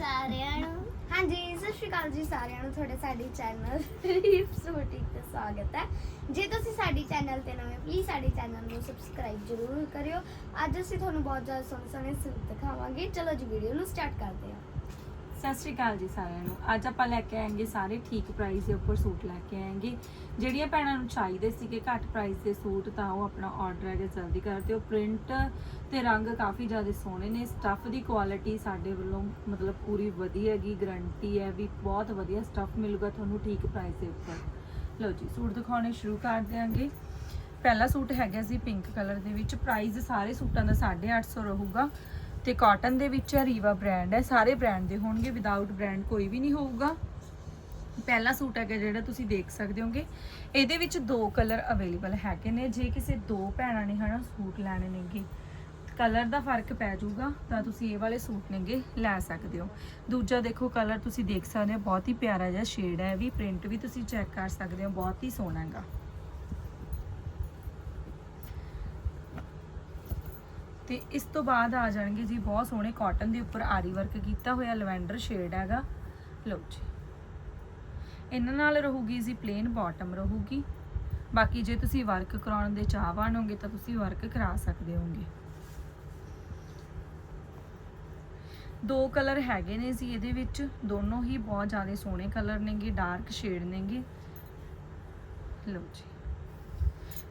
ਸਾਰਿਆਂ ਨੂੰ। ਹਾਂਜੀ, ਸਤਿ ਸ਼੍ਰੀ ਅਕਾਲ ਜੀ ਸਾਰਿਆਂ ਨੂੰ, ਤੁਹਾਡੇ ਸਾਡੇ ਚੈਨਲ ਰੀਪਸ ਬੁਟੀਕ ਤੇ ਸਵਾਗਤ ਹੈ। ਜੇ ਤੁਸੀਂ ਸਾਡੀ ਚੈਨਲ ਤੇ ਨਵੇਂ ਪਲੀਜ਼ ਸਾਡੇ ਚੈਨਲ ਨੂੰ ਸਬਸਕ੍ਰਾਈਬ ਜ਼ਰੂਰ ਕਰਿਓ। ਅੱਜ ਅਸੀਂ ਤੁਹਾਨੂੰ ਬਹੁਤ ਜ਼ਿਆਦਾ ਸੋਹਣੇ ਸੋਹਣੇ ਸੂਟ ਦਿਖਾਵਾਂਗੇ। ਚਲੋ ਜੀ ਵੀਡੀਓ ਨੂੰ ਸਟਾਰਟ ਕਰਦੇ ਹਾਂ। ਸਤਿ ਸ਼੍ਰੀ ਅਕਾਲ ਜੀ ਸਾਰਿਆਂ ਨੂੰ। ਅੱਜ ਆਪਾਂ ਲੈ ਕੇ ਆਏਗੇ ਸਾਰੇ ਠੀਕ ਪ੍ਰਾਈਸ ਦੇ ਉੱਪਰ ਸੂਟ ਲੈ ਕੇ ਆਏਗੇ। ਜਿਹੜੀਆਂ ਭੈਣਾਂ ਨੂੰ ਚਾਹੀਦੇ ਸੀਗੇ ਘੱਟ ਪ੍ਰਾਈਸ ਦੇ ਸੂਟ, ਤਾਂ ਉਹ ਆਪਣਾ ਆਰਡਰ ਹੈ ਜਲਦੀ ਕਰ ਦਿਓ। ਪ੍ਰਿੰਟ ਤੇ ਰੰਗ ਕਾਫੀ ਜ਼ਿਆਦਾ ਸੋਹਣੇ ਨੇ। ਸਟੱਫ ਦੀ ਕੁਆਲਿਟੀ ਸਾਡੇ ਵੱਲੋਂ ਮਤਲਬ ਪੂਰੀ ਵਧੀਆ ਹੈਗੀ ਗਰੰਟੀ ਹੈ ਵੀ ਬਹੁਤ ਵਧੀਆ ਸਟੱਫ ਮਿਲੂਗਾ ਤੁਹਾਨੂੰ ਠੀਕ ਪ੍ਰਾਈਸ ਦੇ ਉੱਪਰ। ਲਓ ਜੀ, ਸੂਟ ਦਿਖਾਉਣੇ ਸ਼ੁਰੂ ਕਰ ਦਿਆਂਗੇ। ਪਹਿਲਾ ਸੂਟ ਹੈਗਾ ਸੀ ਪਿੰਕ ਕਲਰ ਦੇ ਵਿੱਚ। ਪ੍ਰਾਈਸ ਸਾਰੇ ਸੂਟਾਂ ਦਾ 850 ਰਹੂਗਾ। ਤੇ ਕਾਟਨ ਦੇ ਵਿੱਚ ਹੈ ਰੀਵਾ ਬ੍ਰਾਂਡ ਹੈ, ਸਾਰੇ ਬ੍ਰਾਂਡ ਦੇ ਹੋਣਗੇ ਵਿਦਆਊਟ ਬ੍ਰਾਂਡ ਕੋਈ ਵੀ ਨਹੀਂ ਹੋਊਗਾ। ਪਹਿਲਾ ਸੂਟ ਹੈਗਾ ਜਿਹੜਾ ਤੁਸੀਂ ਦੇਖ ਸਕਦੇ ਹੋਗੇ। ਇਹਦੇ ਵਿੱਚ ਦੋ ਕਲਰ ਅਵੇਲੇਬਲ ਹੈਗੇ ਨੇ, ਜੇ ਕਿਸੇ ਦੋ ਭੈਣਾਂ ਨੇ ਹਨਾ ਸੂਟ ਲੈਣੇ ਨੇਗੇ ਕਲਰ ਦਾ ਫ਼ਰਕ ਪੈ ਜਾਊਗਾ, ਤਾਂ ਤੁਸੀਂ ਇਹ ਵਾਲੇ ਸੂਟ ਨੇਗੇ ਲੈ ਸਕਦੇ ਹੋ। ਦੂਜਾ ਦੇਖੋ ਕਲਰ ਤੁਸੀਂ ਦੇਖ ਸਕਦੇ ਹੋ, ਬਹੁਤ ਹੀ ਪਿਆਰਾ ਜਿਹਾ ਸ਼ੇਡ ਹੈ, ਇਹ ਵੀ ਪ੍ਰਿੰਟ ਵੀ ਤੁਸੀਂ ਚੈੱਕ ਕਰ ਸਕਦੇ ਹੋ, ਬਹੁਤ ਹੀ ਸੋਹਣਾ ਹੈਗਾ। ਤੇ ਇਸ ਤੋਂ ਬਾਅਦ ਆ ਜਾਣਗੇ ਜੀ ਬਹੁਤ ਸੋਹਣੇ ਕਾਟਨ ਦੇ ਉੱਪਰ ਆਰੀ ਵਰਕ ਕੀਤਾ ਹੋਇਆ ਲਵੈਂਡਰ ਸ਼ੇਡ ਹੈਗਾ। ਲਓ ਜੀ। ਇਹਨਾਂ ਨਾਲ ਰਹੂਗੀ ਜੀ ਪਲੇਨ ਬਾਟਮ ਰਹੂਗੀ। ਬਾਕੀ ਜੇ ਤੁਸੀਂ ਵਰਕ ਕਰਾਉਣ ਦੇ ਚਾਹਵਾਨ ਹੋਗੇ ਤਾਂ ਤੁਸੀਂ ਵਰਕ ਕਰਾ ਸਕਦੇ ਹੋਗੇ। ਦੋ ਕਲਰ ਹੈਗੇ ਨੇ ਜੀ ਇਹਦੇ ਵਿੱਚ। ਦੋਨੋਂ ਹੀ ਬਹੁਤ ਜ਼ਿਆਦਾ ਸੋਹਣੇ ਕਲਰ ਨੇਗੇ ਡਾਰਕ ਸ਼ੇਡ ਨੇਗੇ। ਲਓ ਜੀ।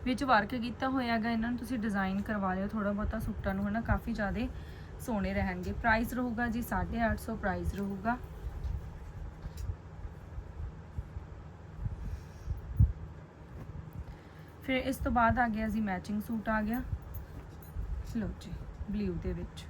ਵਿੱਚ ਵਰਕ ਕੀਤਾ ਹੋਇਆ ਹੈਗਾ ਇਹਨਾਂ ਨੂੰ ਤੁਸੀਂ ਡਿਜ਼ਾਈਨ ਕਰਵਾ ਲਿਓ ਥੋੜਾ ਬਹੁਤਾ ਸੂਟਾਂ ਨੂੰ ਹਨਾ ਕਾਫੀ ਜ਼ਿਆਦਾ ਸੋਹਣੇ ਰਹਿਣਗੇ। ਪ੍ਰਾਈਸ ਰਹੂਗਾ ਜੀ 850 ਪ੍ਰਾਈਸ ਰਹੂਗਾ। ਫਿਰ ਇਸ ਤੋਂ ਬਾਅਦ ਆ ਗਿਆ ਜੀ ਮੈਚਿੰਗ ਸੂਟ ਆ ਗਿਆ। ਲਓ ਜੀ ਬਲੂ ਦੇ ਵਿੱਚ।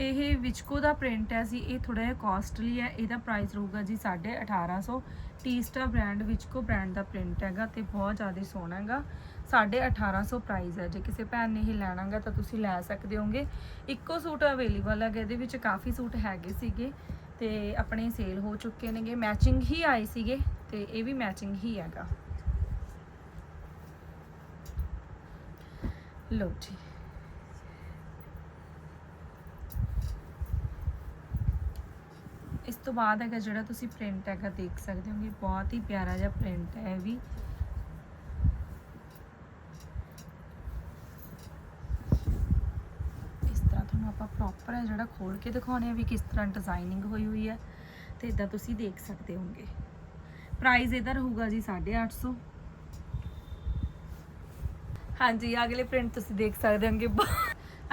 ਇਹ ਵਿਚਕੋ ਦਾ ਪ੍ਰਿੰਟ ਹੈ ਜੀ, ਇਹ ਥੋੜਾ ਜਿਹਾ ਕਾਸਟਲੀ ਹੈ, ਇਹਦਾ ਪ੍ਰਾਈਸ ਰਹੂਗਾ ਜੀ 1850 ਟੀਸਟਾ ਬ੍ਰਾਂਡ ਵਿਚਕੋ ਬ੍ਰਾਂਡ ਦਾ ਪ੍ਰਿੰਟ ਹੈਗਾ ਤੇ ਬਹੁਤ ਜ਼ਿਆਦਾ ਸੋਹਣਾ ਹੈਗਾ। 1850 ਪ੍ਰਾਈਸ ਹੈ, ਜੇ ਕਿਸੇ ਭੈਣ ਨੇ ਇਹ ਲੈਣਾਗਾ ਤਾਂ ਤੁਸੀਂ ਲੈ ਸਕਦੇ ਹੋਗੇ ਇੱਕੋ ਸੂਟ ਅਵੇਲੇਬਲ ਹੈਗਾ, ਇਹਦੇ ਵਿੱਚ ਕਾਫੀ ਸੂਟ ਹੈਗੇ ਸੀਗੇ ਤੇ ਆਪਣੇ ਸੇਲ ਹੋ ਚੁੱਕੇ ਨੇਗੇ। ਮੈਚਿੰਗ ਹੀ ਆਏ ਸੀਗੇ ਤੇ ਇਹ ਵੀ ਮੈਚਿੰਗ ਹੀ ਹੈਗਾ। ਲਓ ਜੀ ਇਸ ਤੋਂ ਬਾਅਦ ਹੈਗਾ ਜਿਹੜਾ ਤੁਸੀਂ ਪ੍ਰਿੰਟ ਹੈਗਾ ਦੇਖ ਸਕਦੇ ਹੋਗੇ ਬਹੁਤ ਹੀ ਪਿਆਰਾ ਜਿਹਾ ਪ੍ਰਿੰਟ ਹੈ ਇਹ ਵੀ ਇਸ ਤਰ੍ਹਾਂ ਤੁਹਾਨੂੰ ਆਪਾਂ ਪ੍ਰੋਪਰ ਹੈ ਜਿਹੜਾ ਖੋਲ ਕੇ ਦਿਖਾਉਣੇ ਆ ਵੀ ਕਿਸ ਤਰ੍ਹਾਂ ਡਿਜ਼ਾਈਨਿੰਗ ਹੋਈ ਹੋਈ ਹੈ ਤੇ ਇਦਾਂ ਤੁਸੀਂ ਦੇਖ ਸਕਦੇ ਹੋਗੇ ਪ੍ਰਾਈਸ ਇਹਦਾ ਰਹੂਗਾ ਜੀ 850 ਹਾਂਜੀ ਅਗਲੇ ਪ੍ਰਿੰਟ ਤੁਸੀਂ ਦੇਖ ਸਕਦੇ ਹੋਗੇ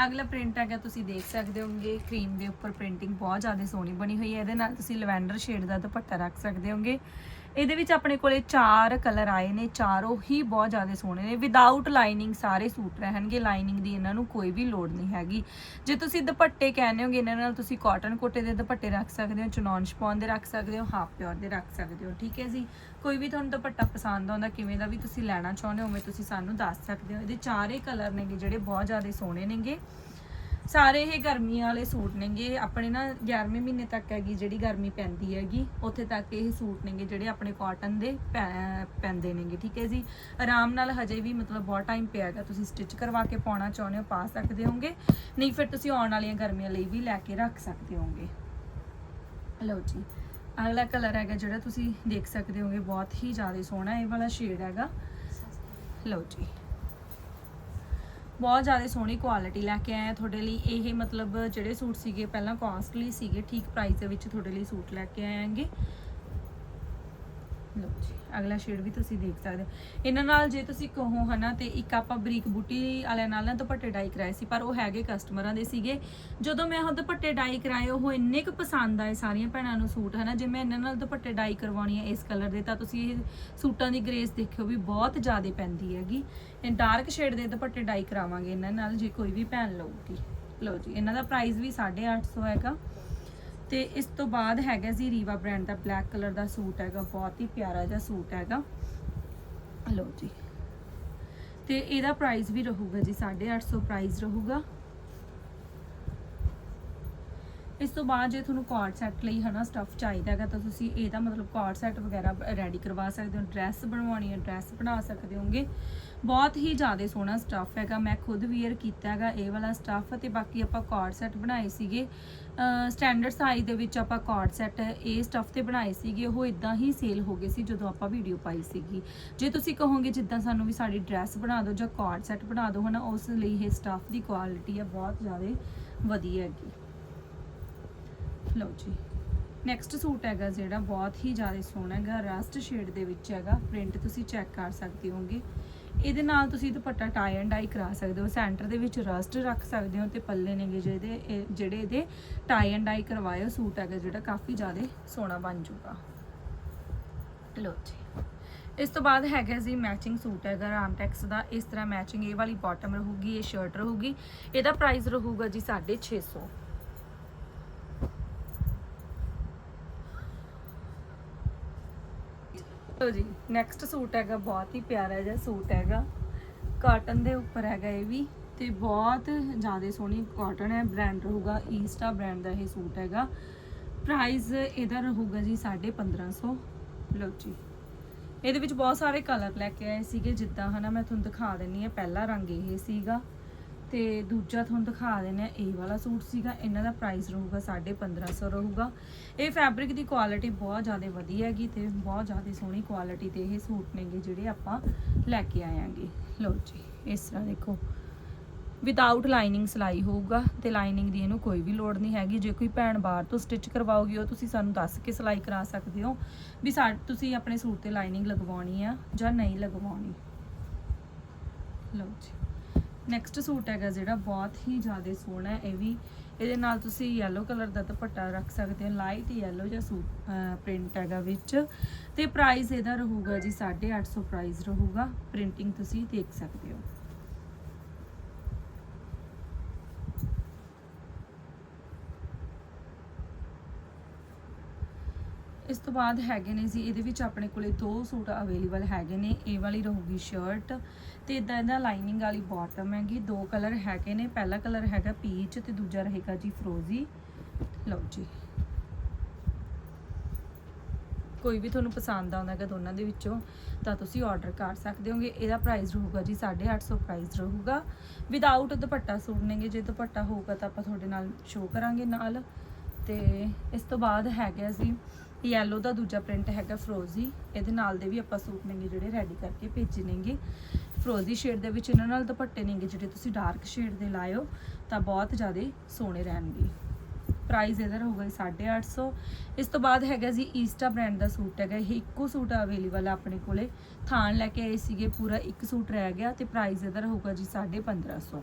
ਅਗਲਾ ਪ੍ਰਿੰਟ ਹੈਗਾ, ਤੁਸੀਂ ਦੇਖ ਸਕਦੇ ਹੋਗੇ ਕਰੀਮ ਦੇ ਉੱਪਰ ਪ੍ਰਿੰਟਿੰਗ ਬਹੁਤ ਜ਼ਿਆਦਾ ਸੋਹਣੀ ਬਣੀ ਹੋਈ ਹੈ, ਇਹਦੇ ਨਾਲ ਤੁਸੀਂ ਲਵੈਂਡਰ ਸ਼ੇਡ ਦਾ ਦੁਪੱਟਾ ਰੱਖ ਸਕਦੇ ਹੋਗੇ ਇਹਦੇ ਵਿੱਚ ਆਪਣੇ ਕੋਲੇ ਚਾਰ ਕਲਰ ਆਏ ਨੇ, ਚਾਰੋਂ ਹੀ ਬਹੁਤ ਜ਼ਿਆਦਾ ਸੋਹਣੇ ਨੇ। ਵਿਦਆਊਟ ਲਾਈਨਿੰਗ ਸਾਰੇ ਸੂਟ ਰਹਿਣਗੇ ਲਾਈਨਿੰਗ ਦੀ ਇਹਨਾਂ ਨੂੰ ਕੋਈ ਵੀ ਲੋੜ ਨਹੀਂ ਹੈਗੀ। ਜੇ ਤੁਸੀਂ ਦੁਪੱਟੇ ਕਹਿੰਦੇ ਹੋਗੇ, ਇਹਨਾਂ ਨਾਲ ਤੁਸੀਂ ਕਾਟਨ ਕੋਟੇ ਦੇ ਦੁਪੱਟੇ ਰੱਖ ਸਕਦੇ ਹੋ, ਚਨੌਨ ਸ਼ਪੌਨ ਦੇ ਰੱਖ ਸਕਦੇ ਹੋ ਹਾਫ ਪਿਓਰ ਦੇ ਰੱਖ ਸਕਦੇ ਹੋ, ਠੀਕ ਹੈ ਜੀ? ਕੋਈ ਵੀ ਤੁਹਾਨੂੰ ਦੁਪੱਟਾ ਪਸੰਦ ਆਉਂਦਾ, ਕਿਵੇਂ ਦਾ ਵੀ ਤੁਸੀਂ ਲੈਣਾ ਚਾਹੁੰਦੇ ਹੋ, ਉਵੇਂ ਤੁਸੀਂ ਸਾਨੂੰ ਦੱਸ ਸਕਦੇ ਹੋ। ਇਹਦੇ ਚਾਰੇ ਕਲਰ ਨੇਗੇ ਜਿਹੜੇ ਬਹੁਤ ਜ਼ਿਆਦਾ ਸੋਹਣੇ ਨੇਗੇ। ਸਾਰੇ ਇਹ ਗਰਮੀਆਂ ਵਾਲੇ ਸੂਟ ਨੇਗੇ। ਆਪਣੇ ਨਾ 11ਵੇਂ ਮਹੀਨੇ ਤੱਕ ਹੈਗੀ ਜਿਹੜੀ ਗਰਮੀ ਪੈਂਦੀ ਹੈਗੀ, ਉੱਥੇ ਤੱਕ ਇਹ ਸੂਟ ਨੇਗੇ ਜਿਹੜੇ ਆਪਣੇ ਕਾਟਨ ਦੇ ਪੈ- ਪੈਂਦੇ ਨੇਗੇ, ਠੀਕ ਹੈ ਜੀ? ਆਰਾਮ ਨਾਲ ਹਜੇ ਵੀ ਮਤਲਬ ਬਹੁਤ ਟਾਈਮ ਪਿਆ ਹੈਗਾ। ਤੁਸੀਂ ਸਟਿਚ ਕਰਵਾ ਕੇ ਪਾਉਣਾ ਚਾਹੁੰਦੇ ਹੋ, ਪਾ ਸਕਦੇ ਹੋਗੇ। ਨਹੀਂ ਫਿਰ ਤੁਸੀਂ ਆਉਣ ਵਾਲੀਆਂ ਗਰਮੀਆਂ ਲਈ ਵੀ ਲੈ ਕੇ ਰੱਖ ਸਕਦੇ ਹੋਗੇ। ਲਓ ਜੀ, ਅਗਲਾ ਕਲਰ ਹੈਗਾ ਜਿਹੜਾ ਤੁਸੀਂ ਦੇਖ ਸਕਦੇ ਹੋਗੇ, ਬਹੁਤ ਹੀ ਜ਼ਿਆਦਾ ਸੋਹਣਾ ਇਹ ਵਾਲਾ ਸ਼ੇਡ ਹੈਗਾ। ਲਓ ਜੀ। ਬਹੁਤ ਜ਼ਿਆਦਾ ਸੋਹਣੀ ਕੁਆਲਿਟੀ ਲੈ ਕੇ ਆਏ ਆ। ਤੁਹਾਡੇ ਲਈ ਇਹ ਮਤਲਬ ਜਿਹੜੇ ਸੂਟ ਸੀਗੇ ਪਹਿਲਾਂ ਕਾਸਟਲੀ ਸੀਗੇ, ਠੀਕ ਪ੍ਰਾਈਸ ਦੇ ਵਿੱਚ ਤੁਹਾਡੇ ਲਈ ਸੂਟ ਲੈ ਕੇ ਆਏ ਆਂਗੇ। ਲਓ ਜੀ, ਅਗਲਾ ਸ਼ੇਡ ਵੀ ਤੁਸੀਂ ਦੇਖ ਸਕਦੇ ਹੋ। ਇਹਨਾਂ ਨਾਲ ਜੇ ਤੁਸੀਂ ਕਹੋ ਹਨਾ ਤੇ ਇੱਕ ਆਪਾਂ ਬਰੀਕ ਬੂਟੀ ਵਾਲਿਆਂ ਨਾਲ ਨਾ ਦੁਪੱਟੇ ਡਾਈ ਕਰਾਏ ਸੀ, ਪਰ ਉਹ ਹੈਗੇ ਕਸਟਮਰਾਂ ਦੇ ਸੀਗੇ। ਜਦੋਂ ਮੈਂ ਉਹ ਦੁਪੱਟੇ ਡਾਈ ਕਰਾਏ, ਉਹ ਇੰਨੇ ਕੁ ਪਸੰਦ ਆਏ ਸਾਰੀਆਂ ਭੈਣਾਂ ਨੂੰ ਸੂਟ, ਹਨਾ। ਜੇ ਮੈਂ ਇਹਨਾਂ ਨਾਲ ਦੁਪੱਟੇ ਡਾਈ ਕਰਵਾਉਣੀ ਹੈ ਇਸ ਕਲਰ ਦੇ, ਤਾਂ ਤੁਸੀਂ ਇਹ ਸੂਟਾਂ ਦੀ ਗ੍ਰੇਸ ਦੇਖਿਓ ਵੀ ਬਹੁਤ ਜ਼ਿਆਦਾ ਪੈਂਦੀ ਹੈਗੀ। ਇਹ ਡਾਰਕ ਸ਼ੇਡ ਦੇ ਦੁਪੱਟੇ ਡਾਈ ਕਰਾਵਾਂਗੇ ਇਹਨਾਂ ਨਾਲ, ਜੇ ਕੋਈ ਵੀ ਭੈਣ ਲਊਗੀ। ਲਓ ਜੀ, ਇਹਨਾਂ ਦਾ ਪ੍ਰਾਈਸ ਵੀ 850 ਹੈਗਾ। ਤੇ ਇਸ ਤੋਂ ਬਾਅਦ ਹੈਗਾ ਜੀ ਰੀਵਾ ਬ੍ਰਾਂਡ ਦਾ ਬਲੈਕ ਕਲਰ ਦਾ ਸੂਟ ਹੈਗਾ, ਬਹੁਤ ਹੀ ਪਿਆਰਾ ਜਿਹਾ ਸੂਟ ਹੈਗਾ। ਲਓ ਜੀ। ਤੇ ਇਹਦਾ ਪ੍ਰਾਈਸ ਵੀ ਰਹੂਗਾ ਜੀ 850 ਪ੍ਰਾਈਸ ਰਹੂਗਾ। ਇਸ ਤੋਂ ਬਾਅਦ ਜੇ ਤੁਹਾਨੂੰ ਕਾਰਡ ਸੈੱਟ ਲਈ ਹਨਾ ਸਟੱਫ ਚਾਹੀਦਾ ਹੈਗਾ ਤਾਂ ਤੁਸੀਂ ਇਹਦਾ ਮਤਲਬ ਕਾਰਡ ਸੈੱਟ ਵਗੈਰਾ ਰੈਡੀ ਕਰਵਾ ਸਕਦੇ ਹੋ ਡਰੈਸ ਬਣਵਾਉਣੀ ਹੈ ਡਰੈਸ ਬਣਾ ਸਕਦੇ ਹੋਗੇ ਬਹੁਤ ਹੀ ਜ਼ਿਆਦਾ ਸੋਹਣਾ ਸਟੱਫ ਹੈਗਾ, ਮੈਂ ਖੁਦ ਵੀਅਰ ਕੀਤਾ ਹੈਗਾ ਇਹ ਵਾਲਾ ਸਟੱਫ ਤੇ ਬਾਕੀ ਆਪਾਂ ਕਾਰਡ ਸੈੱਟ ਬਣਾਏ ਸੀਗੇ। ਸਟੈਂਡਰਡ ਸਾਈਜ਼ ਦੇ ਵਿੱਚ ਆਪਾਂ ਕਾਰਡ ਸੈੱਟ ਇਹ ਸਟੱਫ ਤੇ ਬਣਾਏ ਸੀਗੇ, ਉਹ ਇਦਾਂ ਹੀ ਸੇਲ ਹੋ ਗਏ ਸੀ ਜਦੋਂ ਆਪਾਂ ਵੀਡੀਓ ਪਾਈ ਸੀਗੀ। ਜੇ ਤੁਸੀਂ ਕਹੋਗੇ ਜਿੱਦਾਂ ਸਾਨੂੰ ਵੀ ਸਾਡੀ ਡਰੈਸ ਬਣਾ ਦਿਓ ਜਾਂ ਕਾਰਡ ਸੈੱਟ ਬਣਾ ਦਿਓ ਹਨਾ, ਉਸ ਲਈ ਇਹ ਸਟੱਫ ਦੀ ਕੁਆਲਿਟੀ ਹੈ ਬਹੁਤ ਜ਼ਿਆਦਾ ਵਧੀਆ ਹੈਗੀ। ਲਓ ਜੀ। ਨੈਕਸਟ ਸੂਟ ਹੈਗਾ ਜਿਹੜਾ ਬਹੁਤ ਹੀ ਜ਼ਿਆਦਾ ਸੋਹਣਾ ਹੈਗਾ ਰਸਟ ਸ਼ੇਡ ਦੇ ਵਿੱਚ ਹੈਗਾ। ਪ੍ਰਿੰਟ ਤੁਸੀਂ ਚੈੱਕ ਕਰ ਸਕਦੇ ਹੋਗੇ ਇਹਦੇ ਨਾਲ ਤੁਸੀਂ ਦੁਪੱਟਾ ਟਾਈ ਐਂਡ ਡਾਈ ਕਰਾ ਸਕਦੇ ਹੋ। ਸੈਂਟਰ ਦੇ ਵਿੱਚ ਰਸਟ ਰੱਖ ਸਕਦੇ ਹੋ ਤੇ ਪੱਲੇ ਨੇਗੇ ਜਿਹਦੇ ਇਹ- ਜਿਹੜੇ ਇਹਦੇ ਟਾਈ ਐਂਡ ਡਾਈ ਕਰਵਾਏ ਸੂਟ ਹੈਗਾ ਜਿਹੜਾ ਕਾਫੀ ਜ਼ਿਆਦਾ ਸੋਹਣਾ ਬਣ ਜਾਊਗਾ। ਲਓ ਜੀ। ਇਸ ਤੋਂ ਬਾਅਦ ਹੈਗਾ ਜੀ ਮੈਚਿੰਗ ਸੂਟ ਹੈਗਾ ਰਾਮਟੈਕਸ ਦਾ। ਇਸ ਤਰ੍ਹਾਂ ਮੈਚਿੰਗ ਇਹ ਵਾਲੀ ਬਾਟਮ ਰਹੂਗੀ, ਇਹ ਸ਼ਰਟ ਰਹੂਗੀ। ਇਹਦਾ ਪ੍ਰਾਈਸ ਰਹੂਗਾ ਜੀ 650 ਲਓ ਜੀ ਨੈਕਸਟ ਸੂਟ ਹੈਗਾ, ਬਹੁਤ ਹੀ ਪਿਆਰਾ ਜਿਹਾ ਸੂਟ ਹੈਗਾ। ਕਾਟਨ ਦੇ ਉੱਪਰ ਹੈਗਾ ਇਹ ਵੀ, ਤੇ ਬਹੁਤ ਜ਼ਿਆਦਾ ਸੋਹਣੀ ਕਾਟਨ ਹੈ ਬ੍ਰਾਂਡ ਰਹੂਗਾ ਈਸਟਾ ਬ੍ਰਾਂਡ ਦਾ ਇਹ ਸੂਟ ਹੈਗਾ। ਪ੍ਰਾਈਸ ਇਹਦਾ ਰਹੂਗਾ ਜੀ 1550 ਲਓ ਜੀ, ਇਹਦੇ ਵਿੱਚ ਬਹੁਤ ਸਾਰੇ ਕਲਰ ਲੈ ਕੇ ਆਏ ਸੀਗੇ, ਜਿੱਦਾਂ ਹਨਾ ਮੈਂ ਤੁਹਾਨੂੰ ਦਿਖਾ ਦਿੰਨੀ ਆ ਪਹਿਲਾ ਰੰਗ ਇਹ ਸੀਗਾ। ਤੇ ਦੂਜਾ ਤੁਹਾਨੂੰ ਦਿਖਾ ਦਿੰਨੇ ਆ ਇਹ ਵਾਲਾ ਸੂਟ ਸੀਗਾ, ਇਹਨਾਂ ਦਾ ਪ੍ਰਾਈਸ ਰਹੂਗਾ 1550 ਰਹੂਗਾ। ਇਹ ਫੈਬਰਿਕ ਦੀ ਕੁਆਲਿਟੀ ਬਹੁਤ ਜ਼ਿਆਦਾ ਵਧੀਆ ਹੈਗੀ ਤੇ ਬਹੁਤ ਜ਼ਿਆਦਾ ਸੋਹਣੀ ਕੁਆਲਿਟੀ ਤੇ ਇਹ ਸੂਟ ਨੇਗੇ ਜਿਹੜੇ ਆਪਾਂ ਲੈ ਕੇ ਆਇਆਂਗੇ ਲਓ ਜੀ, ਇਸ ਤਰ੍ਹਾਂ ਦੇਖੋ। ਵਿਦਆਊਟ ਲਾਈਨਿੰਗ ਸਿਲਾਈ ਹੋਊਗਾ ਤੇ ਲਾਈਨਿੰਗ ਦੀ ਇਹਨੂੰ ਕੋਈ ਵੀ ਲੋੜ ਨਹੀਂ ਹੈਗੀ। ਜੇ ਕੋਈ ਭੈਣ ਬਾਹਰ ਤੋਂ ਸਟਿਚ ਕਰਵਾਓਗੀ ਉਹ ਤੁਸੀਂ ਸਾਨੂੰ ਦੱਸ ਕੇ ਸਿਲਾਈ ਕਰਾ ਸਕਦੇ ਹੋ ਵੀ ਸਾ, ਤੁਸੀਂ ਆਪਣੇ ਸੂਟ ਤੇ ਲਾਈਨਿੰਗ ਲਗਵਾਉਣੀ ਆ ਜਾਂ ਨਹੀਂ ਲਗਵਾਉਣੀ। ਲਓ ਜੀ। ਨੈਕਸਟ ਸੂਟ ਹੈਗਾ ਜਿਹੜਾ ਬਹੁਤ ਹੀ ਜ਼ਿਆਦਾ ਸੋਹਣਾ ਹੈ, ਇਹ ਵੀ ਇਹਦੇ ਨਾਲ ਤੁਸੀਂ yellow ਕਲਰ ਦਾ ਦੁਪੱਟਾ ਰੱਖ ਸਕਦੇ ਹੋ ਲਾਈਟ yellow ਜਿਹਾ ਸੂਟ ਪ੍ਰਿੰਟ ਹੈਗਾ ਵਿੱਚ। ਤੇ ਪ੍ਰਾਈਸ ਇਹਦਾ ਰਹੂਗਾ ਜੀ 850 ਪ੍ਰਾਈਸ ਰਹੂਗਾ ਪ੍ਰਿੰਟਿੰਗ ਤੁਸੀਂ ਦੇਖ ਸਕਦੇ ਹੋ। ਇਸ ਤੋਂ ਬਾਅਦ ਹੈਗੇ ਨੇ ਜੀ, ਇਹਦੇ ਵਿੱਚ ਆਪਣੇ ਕੋਲੇ ਦੋ ਸੂਟ ਅਵੇਲੇਬਲ ਹੈਗੇ ਨੇ, ਇਹ ਵਾਲੀ ਰਹੂਗੀ ਸ਼ਰਟ ਤੇ ਇਦਾਂ ਇਹਦਾ ਲਾਈਨਿੰਗ ਵਾਲੀ ਬਾਟਮ ਹੈਗੀ, ਦੋ ਕਲਰ ਹੈਗੇ ਨੇ, ਪਹਿਲਾ ਕਲਰ ਹੈਗਾ ਪੀਚ ਤੇ ਦੂਜਾ ਰਹੇਗਾ ਜੀ ਫਰੋਜ਼ੀ ਲਓ ਜੀ। ਕੋਈ ਵੀ ਤੁਹਾਨੂੰ ਪਸੰਦ ਆਉਂਦਾ ਹੈਗਾ ਦੋਨਾਂ ਦੇ ਵਿੱਚੋਂ, ਤਾਂ ਤੁਸੀਂ ਆਰਡਰ ਕਰ ਸਕਦੇ ਹੋਗੇ। ਇਹਦਾ ਪ੍ਰਾਈਸ ਰਹੂਗਾ ਜੀ 850 ਪ੍ਰਾਈਸ ਰਹੂਗਾ। ਵਿਦਆਊਟ ਦੁਪੱਟਾ ਸੂਟ ਨੇਗੇ, ਜੇ ਦੁਪੱਟਾ ਹੋਊਗਾ ਤਾਂ ਆਪਾਂ ਤੁਹਾਡੇ ਨਾਲ ਸ਼ੋਅ ਕਰਾਂਗੇ ਨਾਲ। ਤੇ ਇਸ ਤੋਂ ਬਾਅਦ ਹੈਗਾ ਜੀ ਯੈਲੋ ਦਾ ਦੂਜਾ ਪ੍ਰਿੰਟ ਹੈਗਾ ਫਰੋਜ਼ੀ ਇਹਦੇ ਨਾਲ ਦੇ ਵੀ ਆਪਾਂ ਸੂਟ ਨੇਗੇ ਜਿਹੜੇ ਰੈਡੀ ਕਰਕੇ ਭੇਜੇ ਨੇਗੇ। ਫਰੋਜ਼ੀ ਸ਼ੇਡ ਦੇ ਵਿੱਚ ਇਹਨਾਂ ਨਾਲ ਦੁਪੱਟੇ ਨੇਗੇ ਜਿਹੜੇ ਤੁਸੀਂ ਡਾਰਕ ਸ਼ੇਡ ਦੇ ਲਾਇਓ, ਤਾਂ ਬਹੁਤ ਜ਼ਿਆਦਾ ਸੋਹਣੇ ਰਹਿਣਗੇ। ਪ੍ਰਾਈਸ ਇਹਦਾ ਰਹੂਗਾ ਜੀ 850 ਇਸ ਤੋਂ ਬਾਅਦ ਹੈਗਾ ਜੀ ਈਸਟਾ ਬ੍ਰਾਂਡ ਦਾ ਸੂਟ ਹੈਗਾ। ਇਹ ਇੱਕੋ ਸੂਟ ਅਵੇਲੇਬਲ ਆ ਆਪਣੇ ਕੋਲੇ। ਥਾਨ ਲੈ ਕੇ ਆਏ ਸੀਗੇ, ਪੂਰਾ ਇੱਕ ਸੂਟ ਰਹਿ ਗਿਆ ਤੇ ਪ੍ਰਾਈਸ ਇਹਦਾ ਹੋਊਗਾ ਜੀ 1550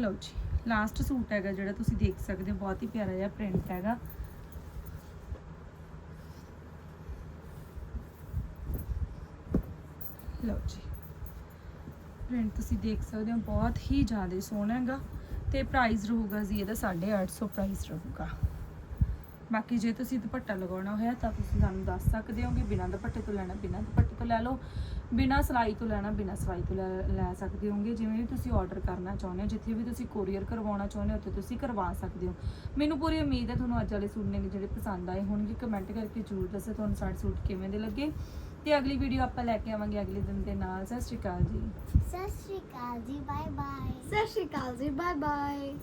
ਲਓ ਜੀ। ਲਾਸਟ ਸੂਟ ਹੈਗਾ ਜਿਹੜਾ ਤੁਸੀਂ ਦੇਖ ਸਕਦੇ ਹੋ, ਬਹੁਤ ਹੀ ਪਿਆਰਾ ਜਿਹਾ ਪ੍ਰਿੰਟ ਹੈਗਾ। ਲਓ ਜੀ। ਪ੍ਰਿੰਟ ਤੁਸੀਂ ਦੇਖ ਸਕਦੇ ਹੋ, ਬਹੁਤ ਹੀ ਜ਼ਿਆਦਾ ਸੋਹਣਾ ਹੈਗਾ ਤੇ ਪ੍ਰਾਈਸ ਰਹੂਗਾ ਜੀ, ਇਹਦਾ 850 ਪ੍ਰਾਈਸ ਰਹੂਗਾ। ਬਾਕੀ ਜੇ ਤੁਸੀਂ ਦੁਪੱਟਾ ਲਗਾਉਣਾ ਹੋਇਆ ਤਾਂ ਤੁਸੀਂ ਸਾਨੂੰ ਦੱਸ ਸਕਦੇ ਹੋ ਕਿ ਬਿਨਾਂ ਦੁਪੱਟੇ ਤੋਂ ਲੈਣਾ ਬਿਨਾਂ ਦੁਪੱਟੇ ਤੋਂ ਲੈ ਲਓ ਬਿਨਾਂ ਸਿਲਾਈ ਤੋਂ ਲੈਣਾ ਬਿਨਾਂ ਸਿਲਾਈ ਤੋਂ ਲੈ ਲੈ ਸਕਦੇ ਹੋਗੇ। ਜਿਵੇਂ ਵੀ ਤੁਸੀਂ ਆਰਡਰ ਕਰਨਾ ਚਾਹੁੰਦੇ ਹੋ ਜਿੱਥੇ ਵੀ ਤੁਸੀਂ ਕੋਰੀਅਰ ਕਰਵਾਉਣਾ ਚਾਹੁੰਦੇ ਹੋ ਉੱਥੇ ਤੁਸੀਂ ਕਰਵਾ ਸਕਦੇ ਹੋ। ਮੈਨੂੰ ਪੂਰੀ ਉਮੀਦ ਹੈ ਤੁਹਾਨੂੰ ਅੱਜ ਵਾਲੇ ਸੂਟ ਨੇ ਜਿਹੜੇ ਪਸੰਦ ਆਏ ਹੋਣਗੇ। ਕਮੈਂਟ ਕਰਕੇ ਜ਼ਰੂਰ ਦੱਸੋ ਤੁਹਾਨੂੰ ਸਾਡੇ ਸੂਟ ਕਿਵੇਂ ਦੇ ਲੱਗੇ। ਤੇ ਅਗਲੀ ਵੀਡੀਓ ਆਪਾਂ ਲੈ ਕੇ ਆਵਾਂਗੇ ਅਗਲੇ ਦਿਨ ਦੇ ਨਾਲ। ਸਤਿ ਸ਼੍ਰੀ ਅਕਾਲ ਜੀ। ਸਤਿ ਸ਼੍ਰੀ ਅਕਾਲ ਜੀ ਬਾਏ ਬਾਏ ਸਤਿ ਸ਼੍ਰੀ ਅਕਾਲ ਜੀ ਬਾਏ ਬਾਏ